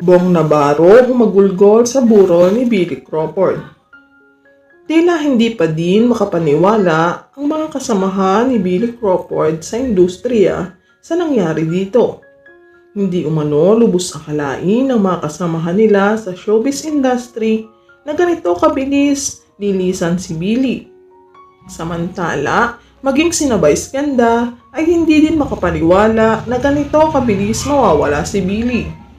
Bong Navarro humagulgol sa burol ni Billy Crawford. Tila hindi pa din makapaniwala ang mga kasamahan ni Billy Crawford sa industriya sa nangyari dito. Hindi umano lubos akalain ng mga kasamahan nila sa showbiz industry na ganito kabilis lilisan si Billy. Samantala, maging sinabay skanda ay hindi din makapaniwala na ganito kabilis mawawala si Billy.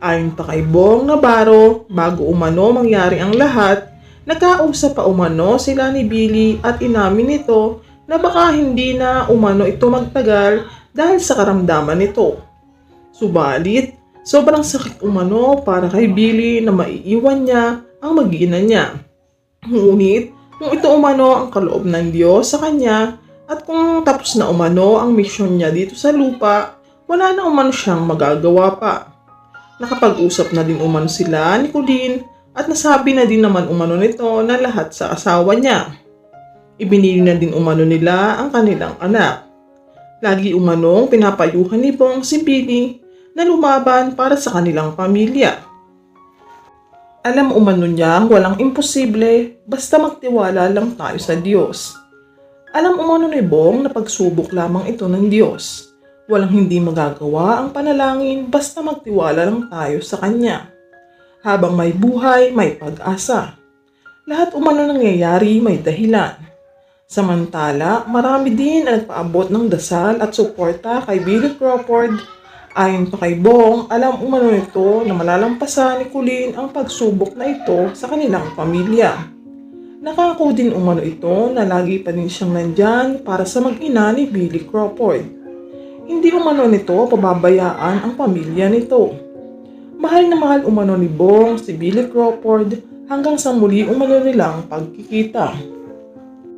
Ayon pa kay Bong Navarro, bago umano mangyari ang lahat, nagkausap pa umano sila ni Billy at inamin nito na baka hindi na umano ito magtagal dahil sa karamdaman nito. Subalit, sobrang sakit umano para kay Billy na maiiwan niya ang mag-ina niya. Ngunit, kung ito umano ang kaloob ng Diyos sa kanya at kung tapos na umano ang misyon niya dito sa lupa, wala na umano siyang magagawa pa. Nakapag-usap na din umano sila ni Colleen at nasabi na din naman umano nito na lahat sa asawa niya. Ibinili na din umano nila ang kanilang anak. Lagi umanong pinapayuhan ni Bong si Billy na lumaban para sa kanilang pamilya. Alam umano niyang walang imposible basta magtiwala lang tayo sa Diyos. Alam umano ni Bong na pagsubok lamang ito ng Diyos. Walang hindi magagawa ang panalangin basta magtiwala lang tayo sa Kanya. Habang may buhay, may pag-asa. Lahat umano nangyayari may dahilan. Samantala, marami din ang nagpaabot ng dasal at suporta kay Billy Crawford. Ayon pa kay Bong, alam umano nito na malalampasan ni Colleen ang pagsubok na ito sa kanilang pamilya. Nakako din umano ito na lagi pa din siyang nandyan para sa mag-ina ni Billy Crawford. Hindi umano nito pababayaan ang pamilya nito. Mahal na mahal umano ni Bong si Billy Crawford hanggang sa muli umano nilang pagkikita.